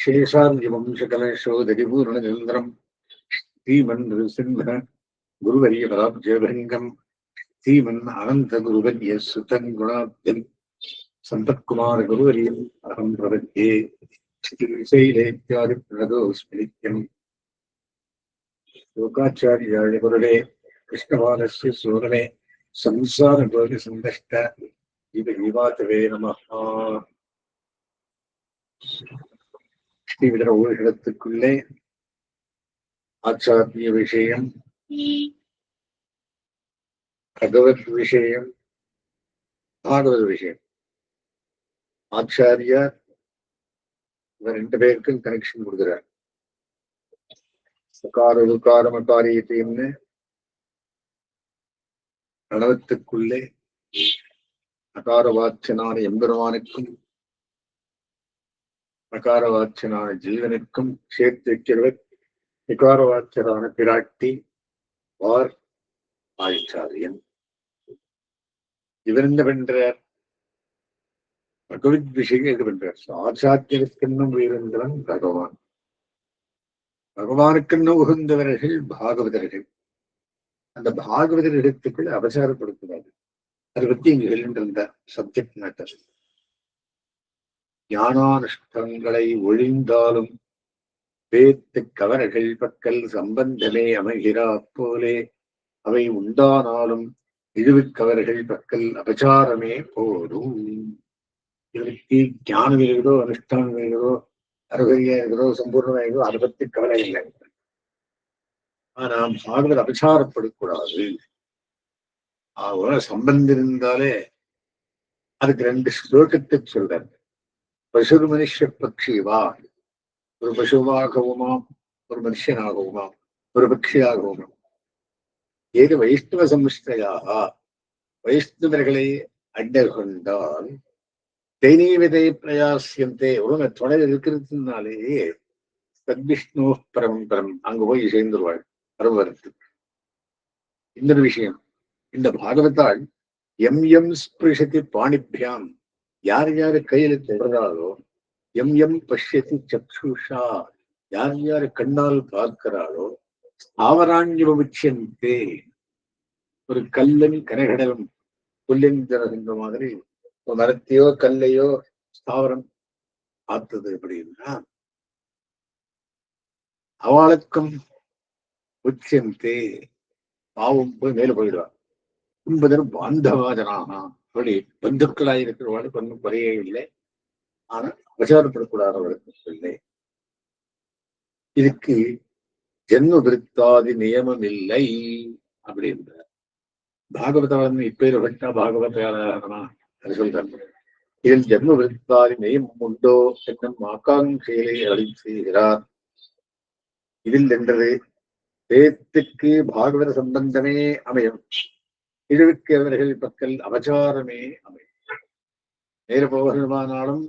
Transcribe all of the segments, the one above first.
சேஷாந்திவம்சகலேஷோதரிபூர்ணநிந்திரம் தீமன் நிருசிம்ம குருவரிய பராப்ஜயபங்கம் தீமன் அனந்த குருவரிய சுதன் குணாப்தன் சம்பத்குமார குருவரியம் அகம் பிரபத்தியே ஸ்ரீசைலேத்யாதி பிரணதோ ஸ்மிரித்யம் லோகாச்சாரியாய குருடே கிருஷ்ணபாலஸ்ய சூரனே சம்சார கோரி சந்தஷ்ட இது விவாதவே நமஹா. ஸ்ரீவிதர ஊர்களிடத்துக்குள்ளே ஆச்சாத்மிய விஷயம் பகவத் விஷயம் பாகவத விஷயம். ஆச்சாரியார் இவர் ரெண்டு பேருக்கும் கனெக்ஷன் கொடுக்குறார். சகார உகாரம் அகாரியத்தையும்னு அகார வாத்தியனான எம்பெருமானுக்கும் அகாரவாச்சனான ஜீவனுக்கும் சேர்த்து வைக்கிறவர் விகாரவாச்சரான பிராட்டி வார் ஆச்சாரியன் இவர் என்ன பண்றார் பகவத் விஷயம் இது பண்றார் ஆச்சாரியனுக்கென்னும் உயர்ந்தவன் பகவான். பகவானுக்கென்னும் உகந்தவர்கள் பாகவதர்கள். அந்த பாகவதர் இடத்துக்குள் அவசாரப்படுத்துவார்கள் அதை பத்தி இங்கு சப்ஜெக்ட் மேட்டர் ஞானானுஷ்டங்களை ஒழிந்தாலும் பேத்து கவர்கள் பக்கல் சம்பந்தமே அமைகிறா போலே. அவை உண்டானாலும் இழுவுக்கவர்கள் பக்கல் அபச்சாரமே போதும். இவருக்கு ஞானம் இருக்கிறதோ அனுஷ்டானம் இருக்கிறதோ அருகையா இருக்கிறதோ சம்பூர்ணமா இருக்கிறதோ அதை பத்தி கவலை இல்லை. ஆனால் பாகவத் அபச்சாரப்படக்கூடாது. ஆக சம்பந்தம் இருந்தாலே அதுக்கு ரெண்டு ஸ்லோகத்தை சொல்றாங்க பசுர் மனுஷ பக்ஷிவா ஒரு பசுவாகவுமாம் ஒரு மனுஷனாகவுமாம் ஒரு பக்ஷியாகவுமாம் ஏது வைஷ்ணவ சம்ஸ்தையாக வைஷ்ணவர்களை அண்டர் கொண்டால் தைனீவிதை பிரயாசியந்தே உலக துணை இருக்கிறதுனாலேயே சத்விஷ்ணு பரம்பரம் அங்க போய் சேர்ந்துருவாள் பரம்பரத்துக்கு இன்னொரு விஷயம் இந்த பாகவத்தால் எம் எம் ஸ்பிருஷதி பாணிபியாம் யார் யாரு கையில தொடர்றாளோ எம் எம் பஷ்யதி சக்ஷுஷா யார் யாரு கண்ணால் பார்க்கிறாளோ ஸ்தாவராண்யபுச்சியந்தே ஒரு கல்லன் கனகடலம் புல்லின் மாதிரி ஒரு மரத்தையோ கல்லையோ ஸ்தாவரம் பார்த்தது அப்படின்னா அவளுக்கும் உச்சந்தே பாவம் போய் மேல போயிடுவார் என்பதன் பாந்தவாதனாக அப்படி பந்துக்களாக இருக்கிறவர்களுக்கு ஒன்றும் குறையே இல்லை. ஆனா அவசாரப்படக்கூடாதவர்களுக்கு இல்லை இதுக்கு ஜென்ம விருத்தாதி நியமம் இல்லை அப்படின்றார். பாகவதவன் இப்பேற்பட்ட பாகவதாரமா அது சொல்றாங்க. இதில் ஜென்ம விருத்தாதி நியமம் உண்டோ என்னும் ஆகாங்கையிலே அழி செய்கிறார். இதில் என்றது வேத்துக்கு பாகவத சம்பந்தமே அமையும். இழுவுக்கு பக்கல் அபச்சாரமே அமையும் நேர போகணுமானாலும்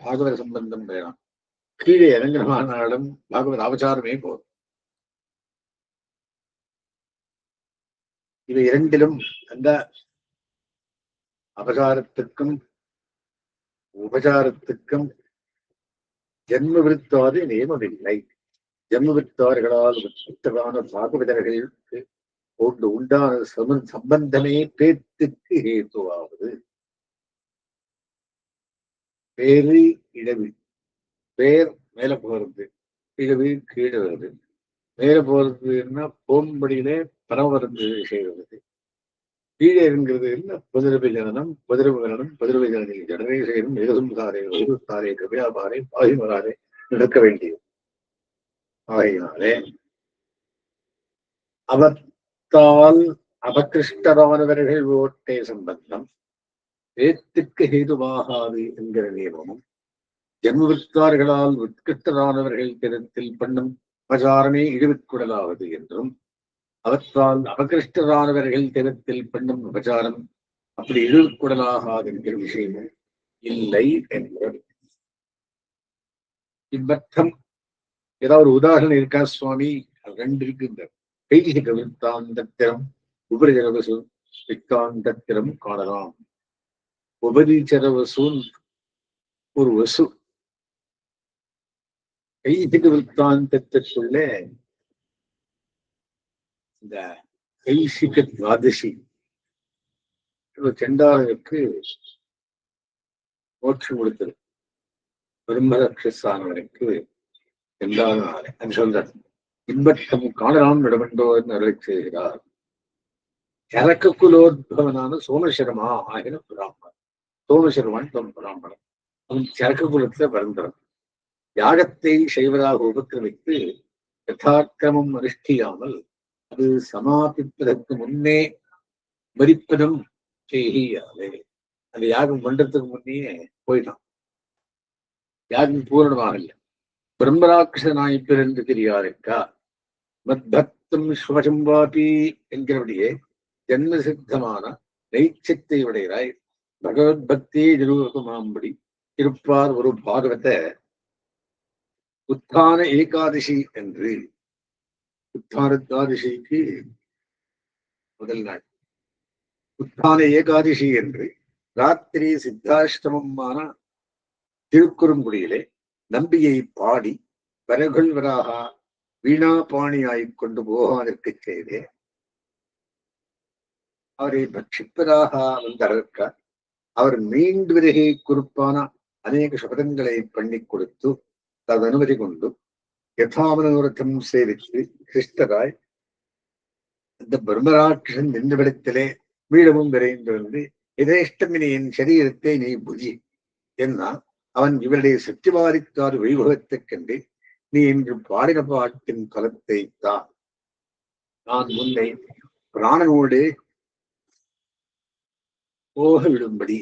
பாகவத சம்பந்தம் வேணாம் கீழே இறங்கிறமானாலும் பாகவத அபச்சாரமே போதும். இவை இரண்டிலும் அந்த அபசாரத்துக்கும் உபசாரத்துக்கும் ஜென்ம விருத்தாது நியமமில்லை. ஜென்ம விருத்தார்களால் உத்தமான பாகவதர்களுக்கு கொண்டு உண்டான சம சம்பந்தமே பேத்துக்கு ஹேத்துவாவது. பேரு இடவு. பேர் மேல போறது இடவு கீழே வருது. மேல போறதுன்னா போம்படியிலே பரமருந்து செய்கிறது கீழே இருக்கிறது என்ன? புதிரவை ஜனனம் புதிரவு ஜனனம் புதிரவை ஜனனில் ஜனனை செய்யணும் எழுதும் தாரே எழுதுத்தாரே கபியாபாரே பாகிமராரே நடக்க வேண்டியது. ஆகையினாலே அவத்தால் அபகிருஷ்டரானவர்கள் ஓட்டே சம்பந்தம். ஏத்துக்கு ஹேதுவாகாது என்கிற நியமமும் ஜென்மவிற்கார்களால் உத்கிருஷ்டரானவர்கள் தினத்தில் பண்ணும் உபசாரமே இழிவுக்குடலாவது என்றும் அவற்றால் அபகிருஷ்டரானவர்கள் தினத்தில் பண்ணும் உபச்சாரம் அப்படி இழிவுக்குடலாகாது என்கிற விஷயமும் இல்லை என்பது இவ்வர்த்தம் ஏதாவது ஒரு உதாரணம் இருக்கா சுவாமி? ரெண்டு இருக்கு கைதிகளின் கைதிக விற்த்தாந்தத்திரம் உபரிஜரவசு காணலாம். உபரிச்சரவசூன் ஒரு வசு. கைதிக விற்த்தாந்தத்திற்குள்ளே இந்த கைசிக துவாதசி செண்டாளருக்கு மோட்சம் கொடுத்தது. பிரம்மரக்ஷசானவனுக்கு செண்டாள அது இன்பத்தம் காணலாம் நடமண்டோ என்று அருளை செய்கிறார். இறக்க குலோத்பவனான சோமசரமா ஆகின பிராமணன் சோமசர்மான் தம் பிராமணன் அவன் சரக்கு குலத்துல பிறந்தவன். யாகத்தை செய்வதாக உபக்கிரமித்து யதாக்கிரமம் அனுஷ்டியாமல் அது சமாபிப்பதற்கு முன்னே மறிப்பதும் செய்யாதே அந்த யாகம் பண்றதுக்கு முன்னே போயிட்டான். யாகம் பூரணமாகல. பிரம்மராட்சனாய் பிறந்து தெரியாருக்கா மத்பக்தம் வாபி என்கிறபடியே ஜன்ம சித்தமான நைச்சத்தை உடையராய் பகவத் பக்தியை நிரூபமாம்படி இருப்பார் ஒரு பாகவத உத்தான ஏகாதசி என்று. உத்தான முதல் நாள். உத்தான ஏகாதசி என்று ராத்திரி சித்தாஷ்டமமான திருக்குறுங்குடியிலே நம்பியை பாடி வரகொள்வராக பாணியாய்க் கொண்டு போவதற்கு செய்தே அவரை பட்சிப்பதாக வந்ததற்க அவர் மீண்டு விலகை குறிப்பான அநேக சபதங்களை பண்ணி கொடுத்து தது அனுமதி கொண்டு யதாமனோரத்தம் சேவித்து கிறிஸ்தராய் அந்த பிரம்மராட்சன் நின்றவிடத்திலே மீளவும் விரைந்து வந்து இதேஷ்டமினி என் சரீரத்தை நீ புதி என்ன அவன் இவருடைய சத்தியவாரித்தார் வைபவத்தைக் கண்டு நீ இன்று பாடின பாட்டின் பலத்தை தான் நான் முன்னை பிராணனோடு போக விடும்படி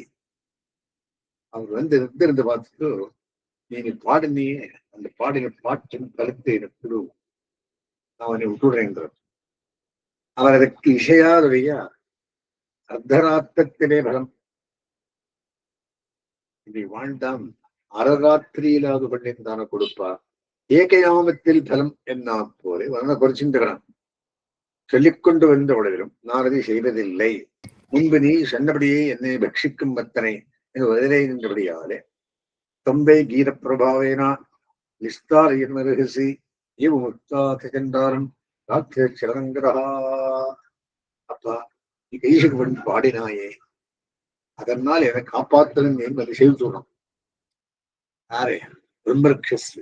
அவர் வந்து இருந்திருந்து பார்த்துட்டு நீ பாடினியே அந்த பாடின பாட்டின் கருத்தை எனக்கு நான் அவனை விட்டுடுறேங்கிறார் அவர் அதற்கு இசையாதுடைய அர்த்தராத்திரத்திலே பலம் இதை வாழ்ந்தாம் அறராத்திரியிலாவது பண்ணியிருந்தான கொடுப்பா. ஏகயாமத்தில் பலம் என்ன போலே. வர்ண குறைச்சிருக்கிறான் சொல்லிக்கொண்டு வந்த உடலிலும் நான் அதை செய்வதில்லை. முன்பு நீ சொன்னபடியே என்னை பட்சிக்கும் பத்தனை என்று வதிலை நின்றபடியாலே தொம்பை கீத பிரபாவேனா நிஸ்தாரகசி இவ் முக்தா சென்றாரன் ராத்திர சிறங்கரா அப்பா நீ கைசுக்கு பண்ணி பாடினாயே. அதனால் என்னை காப்பாற்றணும் என்பதை செய்து தூணும். யாரே பிரம்மரக்ஷஸ்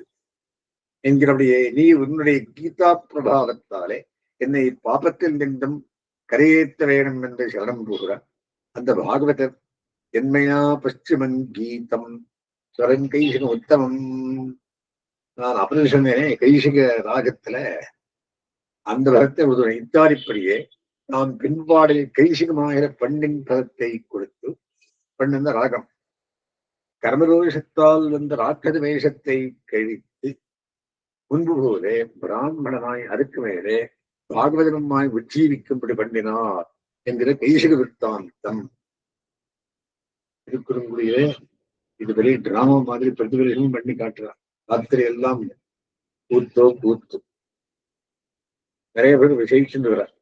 என்கிறபடியே நீ உன்னுடைய கீதா பிரபாவத்தாலே என்னை பாபத்தில் நின்றும் கரையேற்ற வேணும் என்று சரணம் கூறுகிறார். அந்த பாகவதர் என்மையா பச்சிமன் கீதம் ஸ்வரம் கைசிக உத்தமம். நான் அப்படி சொன்னேனே கைசிக ராகத்துல அந்த பதத்தை ஒரு இத்தாரிப்படியே நாம் பின்பாடில் கைசிகமாகிற பண்ணின் பதத்தை கொடுத்து பண்ணுந்த ராகம். கர்மரோஷத்தால் வந்த ராட்சத வேஷத்தை கழித்து முன்பு போலே பிராமணனாய் அதுக்கு மேலே பாகவதனமாய் உஜ்ஜீவிக்கும்படி பண்ணினார் என்கிற கைசக விற்த்தாந்தம் திருக்குறங்குடியிலே இது பெரிய டிராமா மாதிரி பிரதிபலிகளும் பண்ணி காட்டுறார். ராத்திரி எல்லாம் கூத்தோ கூத்து நிறைய பேர் விசேஷிச்சுகிறார்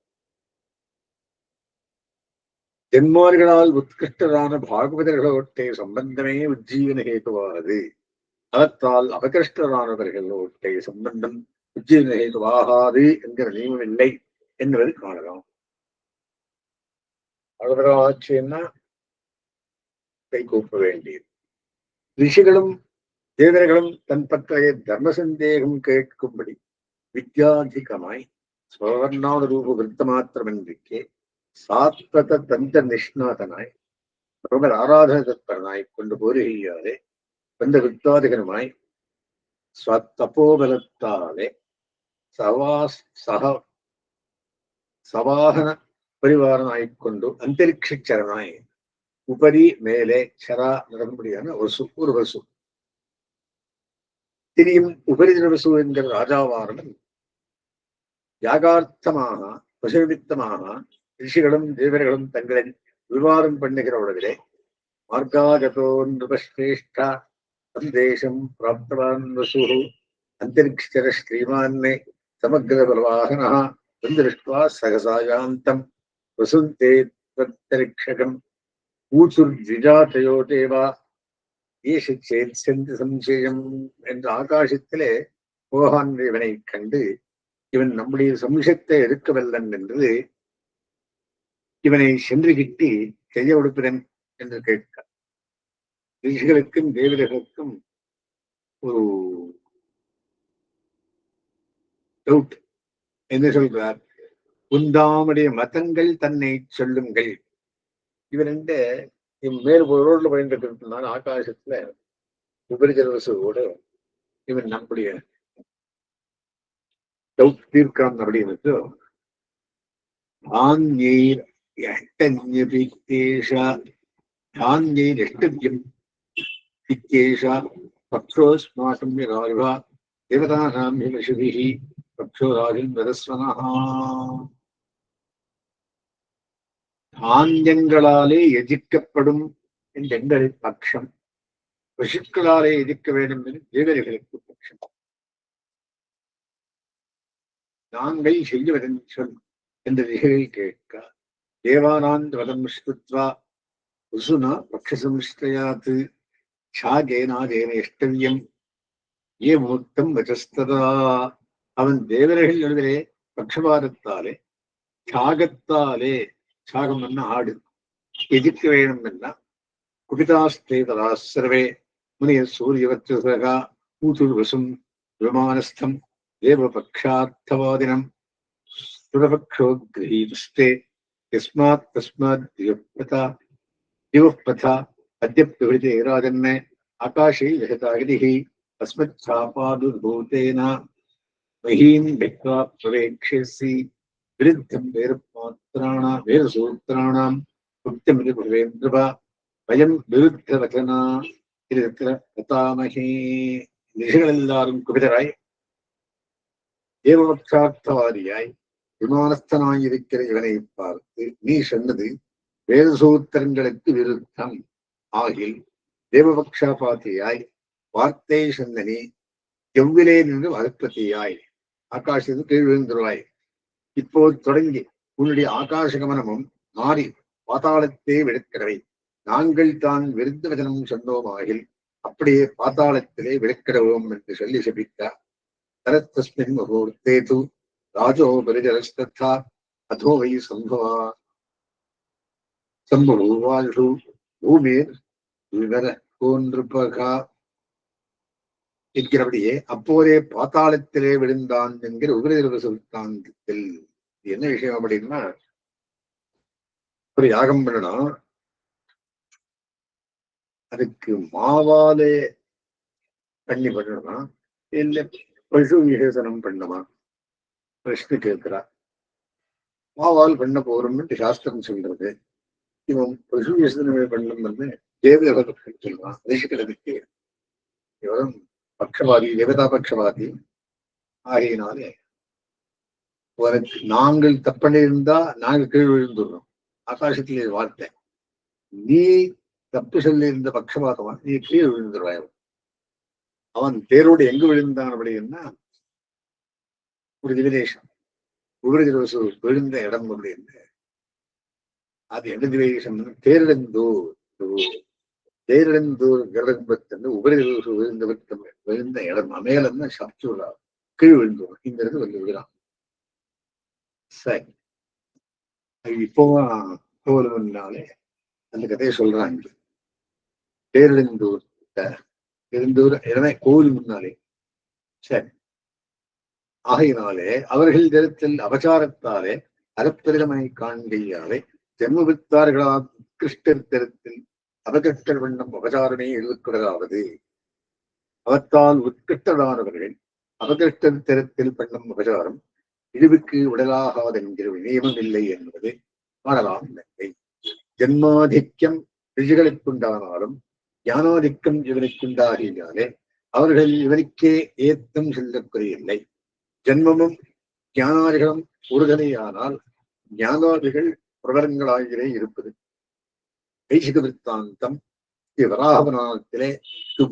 தென்மார்களால் உத்கிருஷ்டரான பாகவதர்களோட்டே சம்பந்தமே உஜ்ஜீவன ஹேதுவானது அவற்றால் அபகிருஷ்டரானவர்களுடைய சம்பந்தம் உஜ்ஜீவன என்கிற நியமம் இல்லை என்பதை காணலாம் அழகராட்சின்னா கை கூப்ப வேண்டியது. ரிஷிகளும் தேவர்களும் தன் பற்றிய தர்ம சந்தேகம் கேட்கும்படி வித்யாதிகமாய் ஸ்வர்ணாத ரூப விருத்த மாத்திரமின்றிக்கே சாத்வத தந்த நிஷ்ணாதனாய் பிரபல ஆராதன தத்பரனாய் கொண்டு போருகையாலே வந்த வித்தாதிகனுமாய் ஸ்வத்தபோபலத்தாலே சவாஸ் சக சவாகன பரிவாரனாய்க் கொண்டு அந்தரிக்ஷரனாய் உபரி மேலே சரா நடக்கும்படியான வசு ஒரு வசு. திரியும் உபரிதிரவசு என்கிற ராஜாவாரணன் யாகார்த்தமாக பசுவித்தமாக ரிஷிகளும் தேவர்களும் தங்களின் விவாதம் பண்ணுகிற உலகிலே மார்காகதோ நிருபஸ்ரேஷ்டா சந்தேசம் பிராப்தவான் வசு அந்தரிக்ஷர ஸ்ரீமான்மே சமக்ர பலவாகனா திருஷ்டுவா சகசாயாந்தம் வசுந்தே தத்தரிக்ஷகம் ஊசுர்ஜிஜாதயோ தேவா ஏஷ சேத் சென்று சம்சயம் என்ற ஆகாசத்திலே போகான் இவனை கண்டு இவன் நம்முடைய சம்சத்தை எடுக்கவல்லன் என்று இவனை சென்று கிட்டி செய்ய கொடுப்பிறன் என்று கேட்க ரிஷிகளுக்கும் தேவர்களுக்கும் ஒரு டவுட் என்ன சொல்றார்? உந்தாமுடைய மதங்கள் தன்னை சொல்லுங்கள். இவன் ரெண்டு மேல் ஒரு ரோட்ல பயந்துட்டு இருந்தான் ஆகாசத்துல உபரிஜலவசோடு இவன் நம்முடைய டவுட் தீர்க்கான் அப்படின்னு ஆஞ்சீர் எஷ்டன்யபித்தேஷா ஆஞ்சீர் எஷ்டவியம் பித்தேஷா பக்ஷோஸ்மாசம் ராஜா தேவதானாம் விமஷுபிः பக்ஷோராஜன் வரஸ்வனஹா தானியங்களாலே எதிர்க்கப்படும் எங்களை பட்சம் பசுக்களாலே எதிர்க்க வேண்டும் என்று தேவர்களுக்கு பட்சம் நாங்கள் செய்வதன் சொல் என்ற திகை கேட்க தேவானாந்த் வதம் ஸ்ருத்வா உசுனா பக்ஷ சம்ஸ்தயாது ஷா ஜெயநாதேன இஷ்டவியம் ஏ மூர்த்தம் வச்சஸ்ததா அவன் தேவர்கள் எழுதிலே பட்சபாதத்தாலே சாகத்தாலே சாகம்னா ஆடு. எதிர்க்க வேணும்னா குபிதாஸ்தேதரா சர்வே முனிய சூரியவச்சசகா ஊதுர் வசும் விமானஸ்தம் தேவபக்ஷார்த்தவாதினம். சுரபக்ஷோத்கிரீதஸ்தே யஸ்மாத் தஸ்மாத் திவப்பதா திவப்பதா दिवपथा अद्य प्रभृते राजन् आकाशे विहतागिरिः अस्मच्छापादुर्भूतेन महीं भिक्त्वा प्रवेक्ष्यसि विरुद्धं वेदमात्राणां वेदसूत्राणां कृत्यमिति भवेन्द्रभ वयं विरुद्धवचना இது கதாமகே ரிஷிகளெல்லாரும் குபிதராய் தேவபக்ஷார்த்தவாதியாய் விமானஸ்தனாயிருக்கிற இவனை பார்த்து நீ சொன்னது வேதசூத்திரங்களுக்கு விருத்தம் ஆகில் தேவபக்ஷாபாத்தியாய் வார்த்தை சந்தனி எவ்விலே நின்று வதற்பதியாய் ஆகாசத்துக்கு கீழ் விழுந்துருவாய் இப்போது தொடங்கி உன்னுடைய ஆகாச கமனமும் மாறி பாதாளத்தை விழுக்கிறவை நாங்கள் தான் விருந்த வச்சனம் சொன்னோமாகில் அப்படியே பாதாளத்திலே விழுக்கிறவோம் என்று சொல்லி செபித்தார் தரத்தஸ்மின் முகூர்த்தே து ராஜோ பரிஜலஸ்தா அதோ வை சம்பவா. சம்பவூவாழ்வு பூமிர் விவர கூன்றுபகா என்கிறபடியே அப்போதே பாத்தாளத்திலே விழுந்தான் என்கிற உபரிதிரவ சுல்தாந்தத்தில் என்ன விஷயம் அப்படின்னா ஒரு யாகம் பண்ணணும் அதுக்கு மாவாலே பண்ணி பண்ணணுமா? இல்ல பசு விசேஷனம் பண்ணுமா? பிரஷ்னு கேட்கிறா மாவால் பண்ண போறோம்னு சாஸ்திரம் சொல்றது. இவன் பசு விசேஷனமே பண்ணணும்னு தேவதர்கள் சொல்லுவான் ரிஷிகளுக்கு இவரும் பட்சவாதி தேவதா பட்சவாதி. ஆகையினாலே உனக்கு நாங்கள் தப்பணிருந்தா நாங்கள் கீழ் விழுந்துடுறோம். ஆகாசத்திலே வார்த்தை. நீ தப்பு சொல்லி இருந்த பட்சபாதமா நீ கீழ் விழுந்துடுவாய். அவன் தேரோடு எங்கு விழுந்தான் அப்படின்னா ஒரு திவிதேசம் உபரிதிவசு விழுந்த இடம் அப்படின்னு அது எந்த திவேசம் தேரிழந்தூர் தேரிழந்தூர் கிரகம்பத்தன்னு உபரிதிவசு விழுந்த விழுந்த இடம் அமேலன்னு சப்சூரா கீழ் விழுந்தோம் இங்கிறது வந்து விழுறான் சரி. இப்போவும் அந்த கதையை சொல்றாங்க. பேரிழந்தூர் இருந்தூர் இடமே கோவில் முன்னாலே. சரி. ஆகையினாலே அவர்கள் தினத்தில் அபச்சாரத்தாலே அறப்பெருமை காண்கையாலே ஜென்மவித்தார்களாம் கிருஷ்ணர் தரத்தில் அபகிருஷ்டர் வண்ணம் அவதாரமே எழுதுக்கிறதாவது அவத்தால் உட்கிருஷ்டரானவர்கள் அபகிருஷ்டர் தரத்தில் பண்ணும் உபசாரம் இழிவுக்கு உடலாகாதென்கிற நியமம் இல்லை என்பது காணலாம் நன்மை ஜென்மாதிக்கம் ரிஷிகளுக்குண்டானாலும் ஞானாதிக்கம் இவனுக்குண்டாகினாலே அவர்கள் இவனுக்கே ஏத்தம் செல்லக்குறையில்லை ஜென்மமும் ஞானாதிகளும் ஒருதனையானால் ஞானாதிகள் பிரகடங்களாகிறே இருப்பது. ஐசிக விற்த்தாந்தம் ஸ்ரீ வராகபுராணத்திலே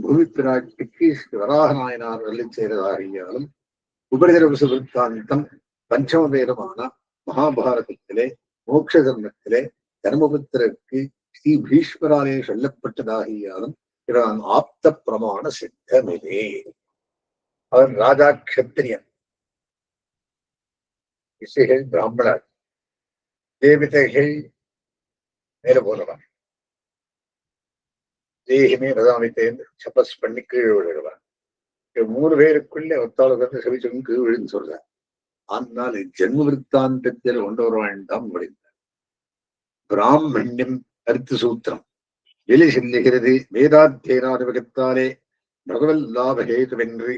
பூமி பிராட்டிக்கு ஸ்ரீ வராக நாயனார் அள்ளி செய்ததாகியாலும் உபரிதரவச விற்த்தாந்தம் பஞ்சம வேதமான மகாபாரதத்திலே மோட்ச தர்மத்திலே தர்மபுத்திரருக்கு ஸ்ரீ பீஷ்மராலே சொல்லப்பட்டதாகியாலும் இவன் ஆப்த பிரமாண சித்தமிலே அவன் ராஜா கத்திரியன் இசைகள் பிராமணர். தேவதைகள் மேல போனவன் தேகமே ரதாமித்தேன் சபஸ் பண்ணி கீழே விழுகிறான் மூணு பேருக்குள்ள ஒத்தாள வந்து சபிச்சவன் கீழ் விழுந்து சொல்றான். ஆனால் ஜென்ம விற்த்தாந்தத்தில் கொண்டு வர வேண்டாம் முடிந்தார். பிராமணியம் கருத்து சூத்திரம். வெளி செல்லுகிறது வேதாத்தியனாதிபகத்தாலே பகவல் லாபஹேதுவென்று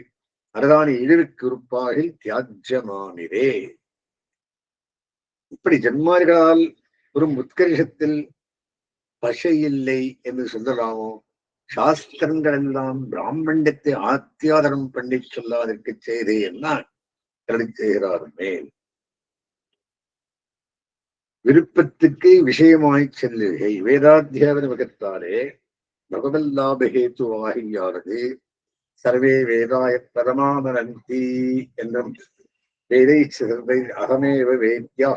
அரதானி இழிவுக்கு உறுப்பாகில் தியாஜமானிரே இப்படி ஜென்மார்களால் ஒரு உத்கர்ஷத்தில் பசையில்லை இல்லை என்று சொல்லலாமோ? சாஸ்திரங்கள் எல்லாம் பிராமண்டத்தை ஆத்தியாதனம் பண்ணி சொல்லாதற்கு செய்தே என்ன கருதி செய்கிறார் மேல். விருப்பத்துக்கு விஷயமாய் செல்லுகை. வேதாத்தியாவன வகத்தாலே பகவல்லாபஹேத்துவாகியானது சர்வே வேதாய பரமாமரந்தி என்றும் வேதை சிறந்தை அகமேவ வேத்யா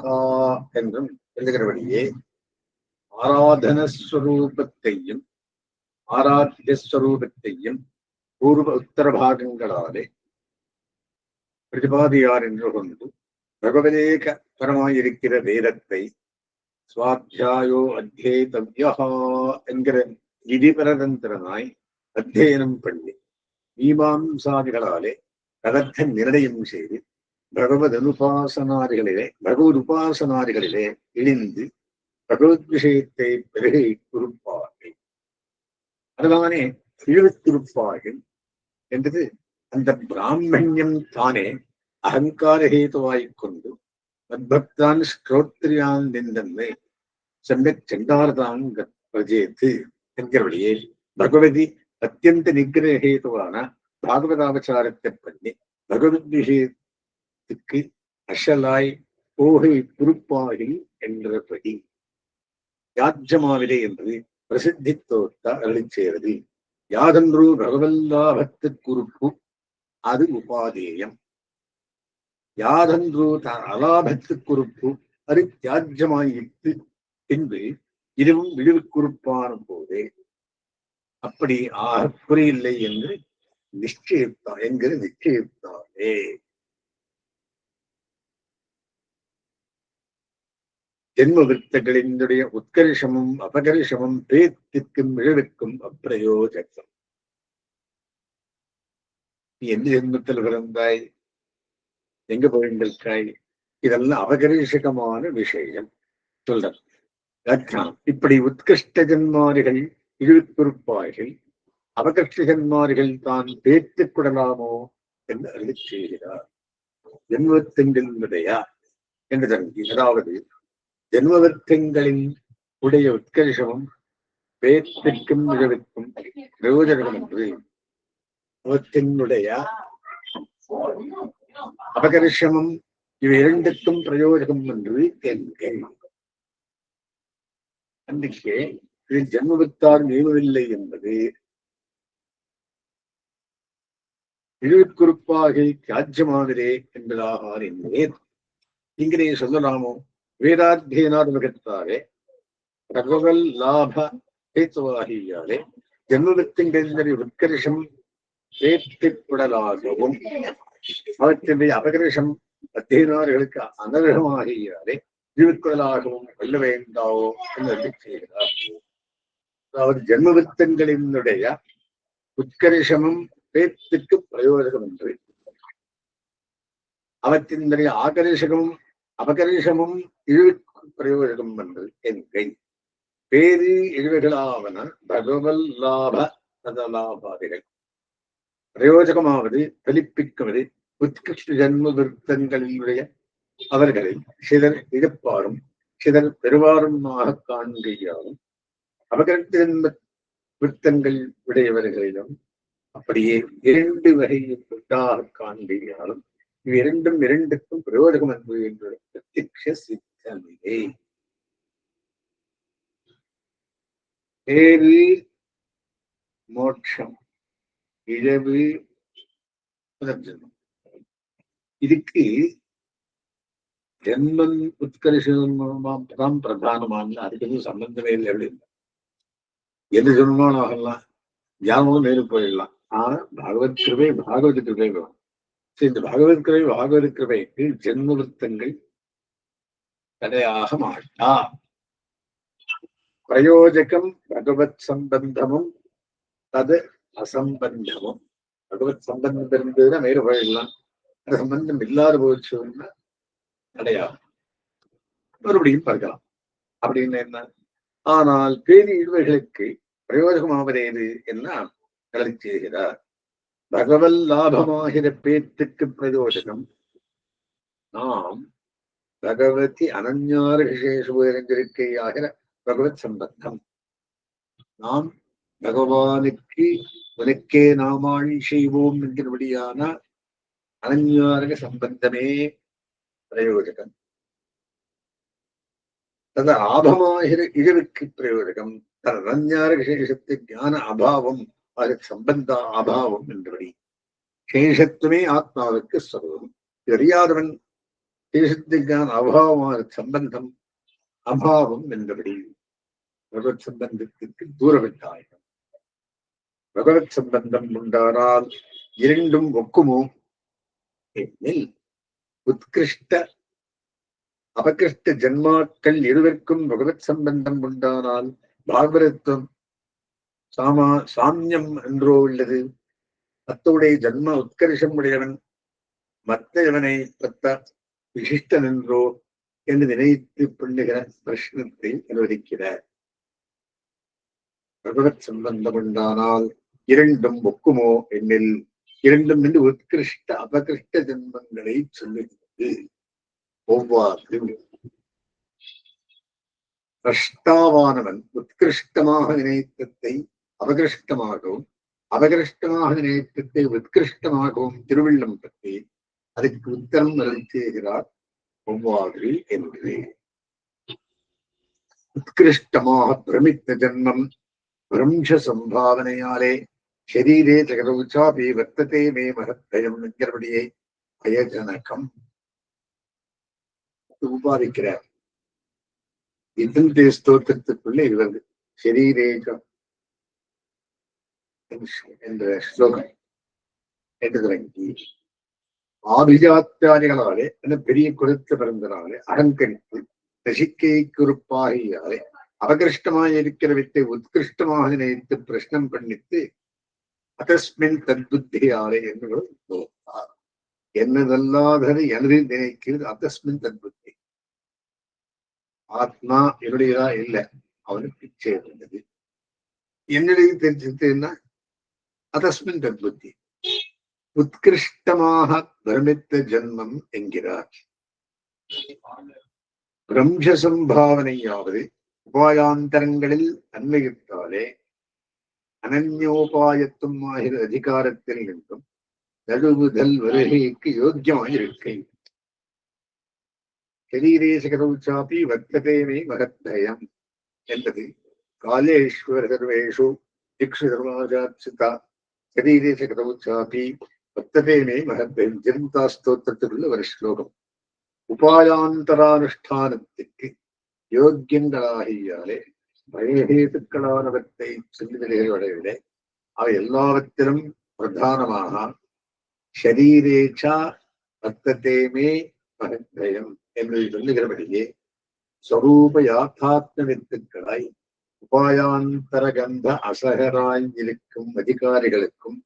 என்றும் எழுதுகிறபடியே ஆராதனஸ்வரூபத்தையும் ஆராத்தியஸ்வரூபத்தையும் பூர்வ உத்தர பாகங்களாலே பிரதிபாதியார் என்று கொண்டு பகவதேக பரமாயிருக்கிற வேதத்தை சுவாத்தியாயோ அத்தியேதவ்யா என்கிற விதிபரதந்திரனாய் அத்தியனம் பண்ணி மீமாம்சாதிகளாலே பதர்த்த நிர்ணயம் செய்து பகவதனுபாசனாதிகளிலே பகவத் உபாசனாதிகளிலே இழிந்து பகவத் விஷயத்தை பெருகை குறிப்பார்கள். அதுதானே இழுத்திருப்பார்கள் என்றது அந்த பிராமணியம் தானே அகங்கார ஹேதுவாய்க் கொண்டு மத்பக்தான் ஸ்ரோத்ரியான் நின்றன்மை சம்பத் செண்டாரதான் பிரஜேத்து என்கிறபடியே பகவதி அத்தியந்த நிகிரஹேதுவான பாகவதாபச்சாரத்தை பண்ணி பகவத் விஷயத்தை விஷயத்துக்கு அசலாய் போகை குறிப்பாகி என்றபடி யாஜ்யமாவிலே என்று பிரசித்தி தோட்ட அருளி செய்கிறது யாதொன்று பகவல்லாபத்துக்குறுப்பு அது உபாதேயம். யாதென்றோ தான் அலாபத்து குறுப்பு அது தியாஜ்யமாயிட்டு பின்பு இதுவும் விடுவு போதே. அப்படி ஆக புரியவில்லை என்று நிச்சயித்தான் என்கிற நிச்சயித்தாரே ஜென்ம விருத்தகளினுடைய உத்கர்ஷமும் அபகர்ஷமும் பேத்திற்கும் இழவிற்கும் அப்பிரயோஜகம் நீ எந்த ஜென்மத்தில் பிறந்தாய்? எங்க போயிருந்திருக்காய்? இதெல்லாம் அபகரிஷகமான விஷயம். சொல்ற இப்படி உத்கிருஷ்ட ஜென்மாரிகள் இழுப்புறுப்பாய்கள் அபகர்ஷ ஜன்மாரிகள் தான் பேத்துக் கொள்ளலாமோ என்று அருள் செய்கிறார். ஜென்மத்தின்மையா என்று தங்கி அதாவது ஜென்மவர்க்கங்களின் உடைய உத்கர்ஷமும் பேத்திற்கும் நிகழ்விற்கும் பிரயோஜனம் என்று அவற்றினுடைய அபகர்ஷமும் இவை இரண்டுக்கும் பிரயோஜனம் என்று என்கள் அன்றைக்கு இது ஜென்மவித்தார் நியமவில்லை என்பது இழுக்குறுப்பாகி தியாஜ்யமானதே என்பதாக அறிந்தேன். இங்கே சொல்லலாமோ? വേദാധ്യയനാത്മകത്താലെ സർവകല്ലാഭ ഹേത്വാഹിയാലെ ജന്മവൃത്തിൻ്റെ ഉത്കർഷം ഏറ്റിപ്പെടലാകവും அவற்றின் அபகிரேஷம் அத்தியனார்களுக்கு அனர்ஹமாகியாலே ஜீவிக்குடலாகவும் வெல்ல வேண்டாவோ என்று செய்கிறார். அதாவது ஜென்மவித்தங்களினுடைய உத்கரிஷமும் பேத்துக்கு பிரயோஜகம் என்று அவற்றினுடைய ஆகர்ஷகமும் அபகர்ஷமும் இழுக்கு பிரயோஜனம் என்று என்கை. பேரு இழுவைகளாவன பகவல் லாப சதலாபாதிகள் பிரயோஜகமாவது தெளிப்பிக்குவது உத்கிருஷ்ட ஜன்ம விருத்தங்களினுடைய அவர்களை சிலர் இழப்பாரும் சிலர் பெறுவாருமாக காண்கையாலும் அபகரத்து ஜன்ம விருத்தங்கள் உடையவர்களிடம் அப்படியே இரண்டு வகையை உண்டாக காண்கையாலும் இவ் இரண்டும் இரண்டுக்கும் பிரயோஜகம் என்பது என்ற பிரத்யக்ஷ சித்தமில்லை பேரு மோட்சம் இழவு புனர்ஜன்மம். இதுக்கு ஜென்மம் உத்கர்ஷம் தான் பிரதானமான அதுக்கு எதுவும் சம்பந்தமே இல்லை அப்படின்னு இல்லை. எது ஜென்மானாகலாம் ஞானமும் நேரு போயிடலாம். ஆனா பகவத் கிருபை பாகவத கிருபை வேணும். இந்த பகவத் கிருபை பாகவத் கிருபைக்கு ஜென்முருத்தங்கள் தடையாக மாட்டா பிரயோஜகம் பகவத் சம்பந்தமும் தது அசம்பந்தமும். பகவத் சம்பந்தம் இருந்ததுன்னா மேல போயிடலாம் அந்த சம்பந்தம் இல்லாத போச்சுன்னா தடையாகும். மறுபடியும் பார்க்கலாம். அப்படின்னு என்ன? ஆனால் பேரி இடுவைகளுக்கு பிரயோஜகமாவது எது? என்ன? கலி செய்கிறார். தகவல் லாபமாகிற பேத்துக்கு பிரயோஜனம். நாம் பகவதி அனஞ்ஞார விசேஷ உயர்ந்திருக்கையாகிற பகவத் சம்பந்தம். நாம் பகவானுக்கு உனக்கே நாமாழி செய்வோம் என்கிறபடியான அனஞ்ஞாரக சம்பந்தமே பிரயோஜகம் தது ஆபமாகிற இழவுக்கு பிரயோஜகம் தன் அனஞ்ஞார விசேஷத்து ஞான அபாவம் அதுக்கு சம்பந்த அபாவம் என்றபடி சேஷத்துமே ஆத்மாவுக்கு சர்வம். தெரியாதவன் சேஷத்துக்கான அபாவமான சம்பந்தம் அபாவம் என்றபடி பகவத் சம்பந்தத்திற்கு தூரவிட்டாயம் பகவத் சம்பந்தம் உண்டானால் இரண்டும் ஒக்குமோ? என்னில் உத்கிருஷ்ட அபகிருஷ்ட ஜன்மாக்கள் இருவருக்கும் பகவத் சம்பந்தம் உண்டானால் பாகவரத்துவம் சாமா சாமியம் என்றோ உள்ளது. அத்தோடைய ஜன்ம உத்கர்ஷம் உடையவன் மற்றவனை பத்த விசிஷ்டன் என்றோ என்று நினைத்து பண்ணுகிற பிரஷ்னத்தை அனுவதிக்கிறார். பகவத் சம்பந்தம் உண்டானால் இரண்டும் ஒக்குமோ என்னில்? இரண்டும் என்று உத்கிருஷ்ட அபகிருஷ்ட ஜென்மங்களை சொல்லுகிறது. ஒவ்வாறு. பிரஷ்டாவானவன் உத்கிருஷ்டமாக நினைத்தத்தை அபகிருஷ்டமாகவும் அபகிருஷ்டமாக நேற்றத்தை உத்கிருஷ்டமாகவும் திருவள்ளம் பற்றி அதுக்கு உத்தரம் அருள்செய்கிறார் ஒவ்வாறு என்பது உத்கிருஷ்டமாக பிரமித்த ஜன்மம் பிரம்ச சம்பாவனையாலே ஷரீரே ஜகதௌச்சாபி வர்த்ததே மே மகத்தயம் என்கிறபடியே அயஜனகம். உபாதிக்கிறார். இதன் ஸ்தோத்திரத்துக்குள்ளே இவர் ஷரீரேகம் என்ற ஸ்லோகம் என்று ஆபிஜாத்தியாதிகளாலே அந்த பெரிய குலத்து பிறந்தனாலே அகங்கரித்து நசிக்கை குறுப்பாகியாலே அபகிருஷ்டமாய் இருக்கிற வித்தை உத்கிருஷ்டமாக நினைத்து பிரஷ்னம் பண்ணித்து அதஸ்மின் தத்புத்தியாலே என்று என்னதல்லாதது எனது நினைக்கிறது அதஸ்மின் தத்புத்தி ஆத்மா என்னுடையதா இல்லை அவனுக்கு பிச்சை இருந்தது என்னுடைய தெரிஞ்சதுன்னா அதஸ்மின் தத்புத்தி உத்கிருஷ்டமாக பிரமித்த ஜன்மம் என்கிறார் பிரம்ச சம்பாவனையாவது உபாயாந்தரங்களில் அன்வயித்தாலே அனன்யோபாயத்தும் ஆகிற அதிகாரத்தில் நின்றும் நடுவுதல் வருகைக்கு யோக்கியமாயிருக்கை சரீரேசகரவுச்சாப்பி வர்த்ததேமே மகத்தயம் என்பது காலேஸ்வர சர்வேஷு திக்ஷு தர்மாஜாத்சிதா சரீரேசகரவுச்சாப்பி வர்த்ததேமே மகத்தயம் ஜென்தா ஸ்தோத்திரத்தில் ஒரு ஸ்லோகம் உபாயாந்தரானுஷ்டானத்துக்கு யோக்கியங்களாகியாலே பயஹேத்துக்களானவற்றை சொல்லுகிறதை விட அவை எல்லாவற்றிலும் பிரதானமாக ஷரீரேச்சா வர்த்ததேமே மகத்வயம் என்று சொல்லுகிறபடியே ஸ்வரூப யாத்தாத்ம வித்துக்களாய் உபாயாந்தர கந்த அசகராய் இருக்கும் அதிகாரிகளுக்கும்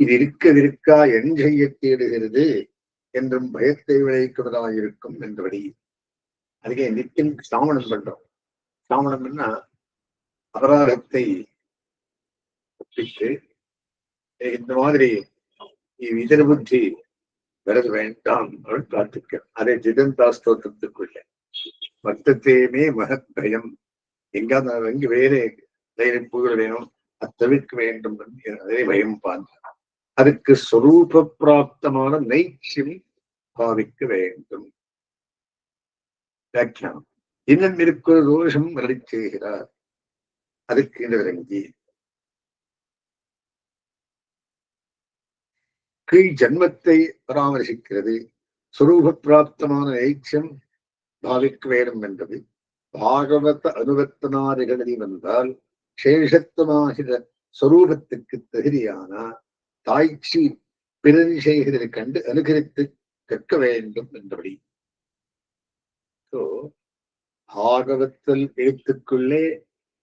இது இருக்கவிருக்கா என் செய்ய தேடுகிறது என்றும் பயத்தை விளைவிக்கிறதாயிருக்கும் என்றபடி. அதுக்கே நித்தியம் சாமணம் பண்றோம். சாமணம்னா அபராதத்தை ஒப்பிட்டு இந்த மாதிரி இதர புத்தி வரது வேண்டாம் அப்படின்னு பிரார்த்திக்க அதை ஜிதந்தா ஸ்தோத்திரத்துக்குள்ள. வர்த்தத்தையுமே மகத் பயம் எங்காவது எங்க வேறே தைரியம் வேணும் அது தவிர்க்க வேண்டும் அதே பயம் பார்த்தார் அதுக்கு சொரூப பிராப்தமான நைச்சியம் பாவிக்க வேண்டும். வியாக்கியானம். இன்னும் இருக்கிற தோஷம் வரடி செய்கிறார். அதுக்கு இந்த விளங்கி. கீழ் ஜன்மத்தை பராமரிசிக்கிறது சுரூப பிராப்தமான ஐக்கியம் பாவிக்க வேண்டும் என்றது பாகவத அனுவர்த்தனாதிகளில் வந்தால் சேஷத்துவமாகிற சொரூபத்துக்கு தகுதியான தாய்ச்சி பிறர் செய்கிறதை கண்டு அனுகரித்து கற்க வேண்டும் என்றபடி ஸோ பாகவத்தல் எழுத்துக்குள்ளே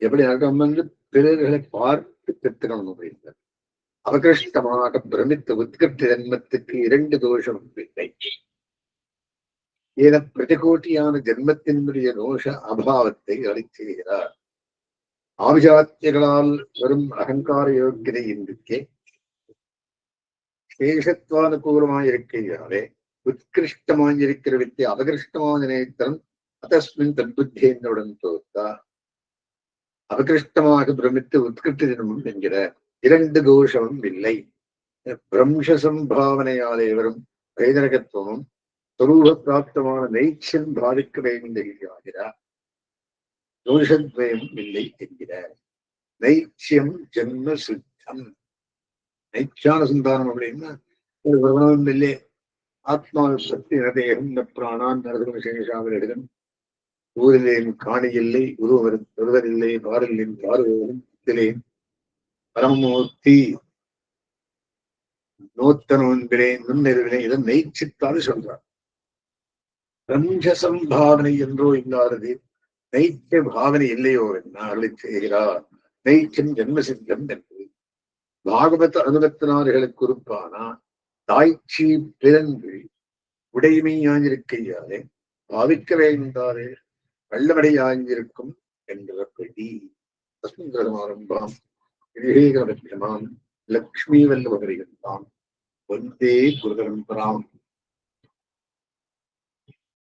எப்படி அகம் வந்து பிறர்களை பார்த்து கற்றுக்கணும் அப்படின்றார் அவகிருஷ்டமாக பிரமித்த உத்கட்ட ஜென்மத்துக்கு இரண்டு தோஷம் இல்லை. ஏன பிரதிகோட்டியான ஜென்மத்தினுடைய தோஷ அபாவத்தை அளிச்சுகிறார் ஆபிஜாத்தியங்களால் வரும் அகங்கார யோக்கியதை இன்றிக்கே சேஷத்வானுகூலமாயிருக்கையாலே உத்கிருஷ்டமாயிருக்கிற வித்தை அபகிருஷ்டமான நினைத்தனம் அதஸ்மின் தத்புத்தேனுடன் தோத்தா. அபகிருஷ்டமாக பிரமித்து உத்கிருஷ்ட ஜென்மம் என்கிற இரண்டு தோஷமும் இல்லை. பிரம்ச சம்பாவனையாலே வரும் வைதரகத்துவமும் சொரூப பிராப்தமான நைச்சியம் பாதிக்க வேண்டியிருக்கிறார் தோஷத்வயம் இல்லை என்கிறார். நைச்சியம் ஜென்ம சுத்தம். நைச்சான சந்தானம் அப்படின்னா ஒரு பிரபலம் இல்லை ஆத்மாவை பற்றி தேகம் இந்த பிராணான் நரதம் விசேஷாவிலிடம் ஊரிலேன் காணியில்லை உருவர் ஒருவரில்லை பாரில்லேன் பார்வரும் திலேன் பரமமூர்த்தி நோத்தனவன்பிலே நுண்ணறிவிலே இதன் நெய்ச்சித்தாலும் சொல்றார். பிரம்ச சம்பாவனை என்றோ இல்லாதது நைத்திய பாவனை இல்லையோ என்ன செய்கிறார்? நைத்தியம் ஜென்மசித்தம் என்று பாகவத அனுபத்தினார்களுக்கு உறுப்பானா தாய்ச்சி பிறந்து உடைமையாயிருக்கையாலே பாவிக்க வேண்டாரே வல்லமடையாஞ்சிருக்கும் என்கிறபடி தஸ்மின் விவேகமான் லக்ஷ்மி வல்லவகரிகள்தான் வந்தே குருதரம்பராம்